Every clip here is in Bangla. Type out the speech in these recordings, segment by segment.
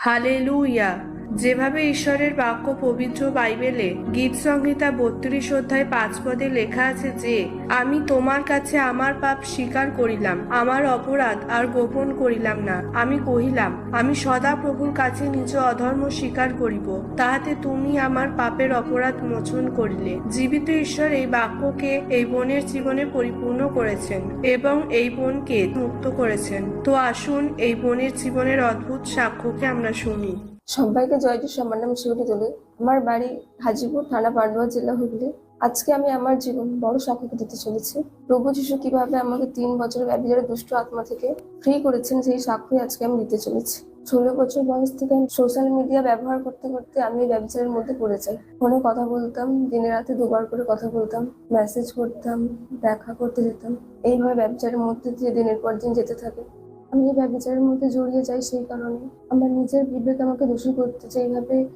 Hallelujah. যেভাবে ঈশ্বরের বাক্য পবিত্র বাইবেলে গীত সংহিতা বত্রিশ অধ্যায় পাঁচ পদে লেখা আছে যে, আমি তোমার কাছে আমার পাপ স্বীকার করিলাম, আমার অপরাধ আর গোপন করিলাম না। আমি কহিলাম, আমি সদা প্রভুর কাছে নিজ অধর্ম স্বীকার করিব। তাহাতে তুমি আমার পাপের অপরাধ মোচন করিলে। জীবিত ঈশ্বর এই বাক্যকে এই বোনের জীবনে পরিপূর্ণ করেছেন এবং এই বোনকে মুক্ত করেছেন। তো আসুন এই বোনের জীবনের অদ্ভুত সাক্ষ্যকে আমরা শুনি। সবাইকে জয় যিশু আমার নাম শিউলি দোলে আমার বাড়ি হাজিপুর, থানা পান্ডুয়া, জেলা হুগলি। আজকে আমি আমার জীবন বড় সাক্ষ্য দিতে চলেছি। প্রভু যিশু কীভাবে আমাকে তিন বছর ব্যবচারের দুষ্ট আত্মা থেকে ফ্রি করেছেন, সেই সাক্ষ্যই আজকে আমি দিতে চলেছি। ষোলো বছর বয়স থেকে আমি সোশ্যাল মিডিয়া ব্যবহার করতে করতে আমি ব্যবচারের মধ্যে পড়ে যাই। ফোনে কথা বলতাম, দিনে রাতে দুবার করে কথা বলতাম মেসেজ করতাম, দেখা করতে যেতাম। এইভাবে ব্যবচারের মধ্যে দিয়ে দিনের পর দিন যেতে থাকে। আমি এই ব্যবচারের মধ্যে জড়িয়ে যাই সেই কারণে আমার নিজের বিবেক আমাকে দোষী করতে চাই এইভাবে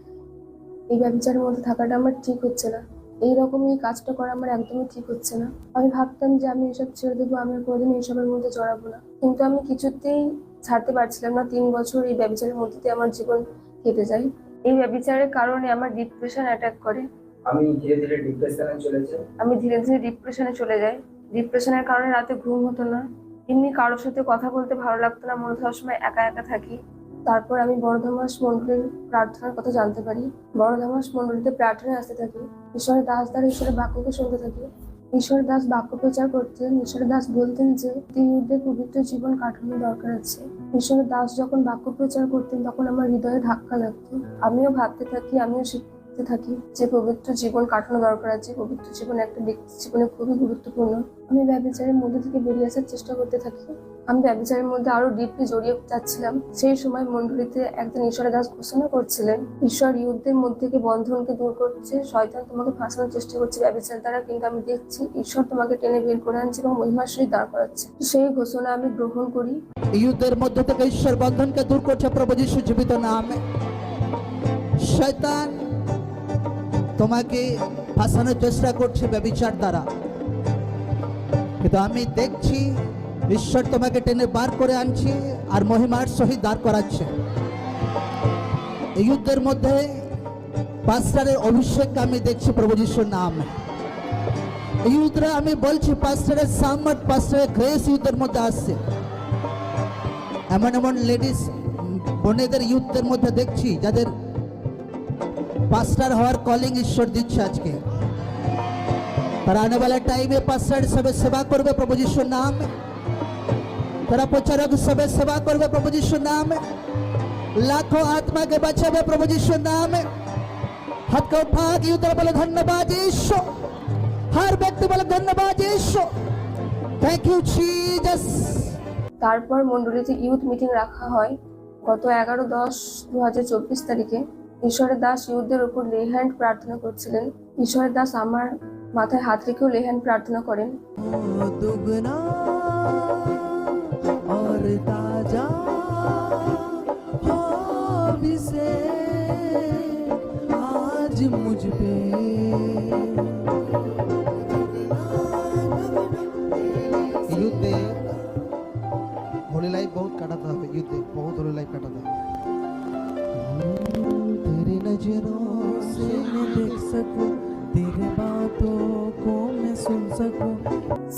এই ব্যবচারের মধ্যে থাকাটা আমার ঠিক হচ্ছে না। এইরকম এই কাজটা করা আমার একদমই ঠিক হচ্ছে না। আমি ভাবতাম যে আমি এসব ছেড়ে দেবো আমি কোনোদিন এইসবের মধ্যে জড়াবো না। কিন্তু আমি কিছুতেই ছাড়তে পারছিলাম না। তিন বছর এই ব্যবচারের মধ্যে দিয়ে আমার জীবন কেটে যায়। এই ব্যবচারের কারণে আমার ডিপ্রেশন অ্যাটাক করে। আমি ধীরে ধীরে ডিপ্রেশনে চলেছে। আমি ধীরে ধীরে ডিপ্রেশনে চলে যাই। ডিপ্রেশনের কারণে রাতে ঘুম হতো না। এমনি কারোর সাথে কথা বলতে ভালো লাগতো না, মনে হয় সবসময় একা একা থাকি। তারপর আমি বড়ধামাস মন্ডলীর প্রার্থনার কথা জানতে পারি। বড়ধামাস মন্ডলীতে প্রার্থনায় আসতে থাকি। ঈশ্বরের দাস দ্বারা ঈশ্বরের বাক্যকে শুনতে থাকি। ঈশ্বর দাস বাক্য প্রচার করতেন। ঈশ্বর দাস বলতেন যে তিন যুদ্ধে পবিত্র জীবন কাটানো দরকার আছে। ঈশ্বরের দাস যখন বাক্য প্রচার করতেন, তখন আমার হৃদয়ে ধাক্কা লাগতো। আমিও ভাবতে থাকি, আমিও শিখতে থাকি। যে পবিত্র জীবন কাটানো দরকার আছে, পবিত্র জীবন একটা ব্যক্তির জীবনে খুবই গুরুত্বপূর্ণ। আমি ব্যবচারের মধ্যে থেকে বেরিয়ে আসার চেষ্টা করতে থাকি। আমি ব্যবচারের মধ্যে আরও ডিপলি জড়িয়ে যাচ্ছিলাম। সেই সময় মন্ডলীতে একদিন ঈশ্বরের দাস ঘোষণা করছিলেন, ঈশ্বর ইউদ্ধের মধ্যে বন্ধনকে দূর করছে, শয়তান তোমাকে ফাঁসানোর চেষ্টা করছে ব্যবচার দ্বারা। কিন্তু আমি দেখছি ঈশ্বর তোমাকে টেনে বের করে আনছে এবং সহিত দাঁড় করাচ্ছে। সেই ঘোষণা আমি গ্রহণ করি। যুদ্ধের মধ্যে থেকে ঈশ্বর বন্ধনকে দূর করছে প্রভু যিশু জীবিত নামে। শয়তান তোমাকে ফাঁসানোর চেষ্টা করছে ব্যবিচার দ্বারা। কিন্তু আমি দেখছি ঈশ্বর তোমাকে টেনে বার করে আনছে আর মহিমার সহিত দাঁড় করাচ্ছে। এই যুদ্ধের মধ্যে পাস্টারের অভিষেক আমি দেখছি প্রভু যিশুর নামে। এই যুদ্ধে আমি বলছি পাস্টারের সামর্থ পাস্টারের গ্রেস যুদ্ধের মধ্যে আসছে। এমন এমন লেডিস বোনেদের ইউথদের মধ্যে দেখছি যাদের পাস্টার হওয়ার কলিং ঈশ্বর দিচ্ছে আজকে। তারা আনে वाला টাইমে পাস্টার হিসেবে সেবা করবে প্রভু যিশুর নাম। তারা প্রচারক হিসেবে সেবা করবে প্রভু যিশুর নাম। লাখো আত্মাকে বাঁচাবে প্রভু যিশুর নাম। হাত কা উঠা কি উত্তর বলে ধন্যবাদ ঈশ্বর। হর ব্যক্তি বলে ধন্যবাদ ঈশ্বর। থ্যাংক ইউ জিজাস তারপর মন্ডলীতে ইউথ মিটিং রাখা হয় গত এগারো দশ দু হাজার চব্বিশ তারিখে। ঈশ্বরের দাস ইউথদের উপর লেহ্যান্ড প্রার্থনা করছিলেন ঈশ্বরের দাস আমার মাথায় হাত রেখেও লেহ্যান্ড প্রার্থনা করেন दुगना और ताजा हो से आज मुझ पे युद्ध होली लाइफ बहुत काटाता है युद्ध बहुत होली लाइफ काटाता है तेरी नजरों से मैं देख सकूं तेरे बातों को मैं सुन सकूं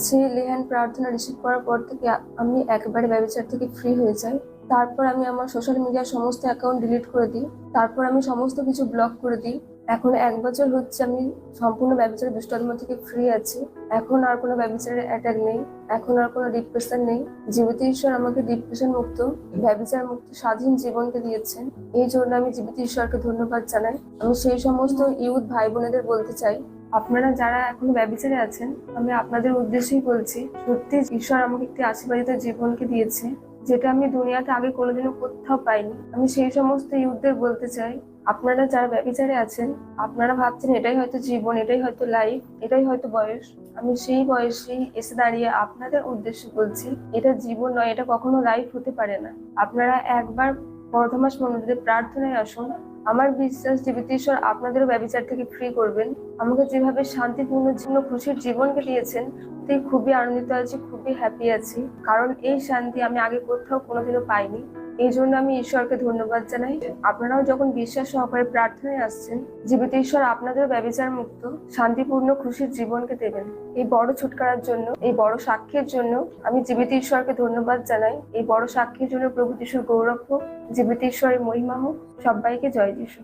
সেই লেহ্যান্ড প্রার্থনা রিসিভ করার পর থেকে আমি একেবারে ব্যবচার থেকে ফ্রি হয়ে যাই তারপর আমি আমার সোশ্যাল মিডিয়ার সমস্ত অ্যাকাউন্ট ডিলিট করে দিই তারপর আমি সমস্ত কিছু ব্লক করে দিই এখন এক বছর হচ্ছে আমি সম্পূর্ণ ব্যবচারের দুষ্টাত্ম থেকে ফ্রি আছি। এখন আর কোনো ব্যবচারের অ্যাটাক নেই। এখন আর কোনো ডিপ্রেশন নেই। জীবিত ঈশ্বর আমাকে ডিপ্রেশন মুক্ত, ব্যবচার মুক্ত, স্বাধীন জীবনকে দিয়েছেন। এই জন্য আমি জীবিত ঈশ্বরকে ধন্যবাদ জানাই। আমি সেই সমস্ত ইউথ ভাই বোনেদের বলতে চাই, আপনারা যারা এখন ব্যবচারে আছেন, আমি আপনাদের উদ্দেশ্যেই বলছি, সত্যি ঈশ্বর আমাকে একটি আশীর্বাদিত জীবনকে দিয়েছে, যেটা আমি দুনিয়াতে আগে কোনোদিনও কোথাও পাইনি। আমি সেই সমস্ত ইউথদের বলতে চাই আপনারা যারা ব্যবচারে আছেন, আপনারা ভাবছেন এটাই হয়তো জীবন, এটাই হয়তো লাইফ এটাই হয়তো বয়স। আমি সেই বয়সেই এসে দাঁড়িয়ে আপনাদের উদ্দেশ্যে বলছি, এটা জীবন নয়, এটা কখনো লাইফ হতে পারে না। আপনারা একবার বর্ধমাস মন্দিরে প্রার্থনায় আসুন। আমার বিশ্বাস জীবিত ঈশ্বর আপনাদেরও ব্যবচার থেকে ফ্রি করবেন। আমাকে যেভাবে শান্তিপূর্ণ জীবন, খুশির জীবনকে দিয়েছেন সত্যিই খুবই আনন্দিত আছি, খুবই হ্যাপি আছি। কারণ এই শান্তি আমি আগে কোথাও কোনোদিনও পাইনি। এই জন্য আমি ঈশ্বরকে ধন্যবাদ জানাই। আপনারাও যখন বিশ্বাস সহকারে প্রার্থনায় আসছেন জীবিত ঈশ্বর আপনাদের ব্যবচার মুক্ত, শান্তিপূর্ণ খুশির জীবনকে দেবেন। এই বড় ছুটকারার জন্য, এই বড় সাক্ষীর জন্য আমি জীবিত ঈশ্বরকে ধন্যবাদ জানাই। এই বড় সাক্ষীর জন্য প্রভু যিশুর গৌরব হোক জীবিত ঈশ্বরের মহিমা হোক, সবাইকে জয় যিশু।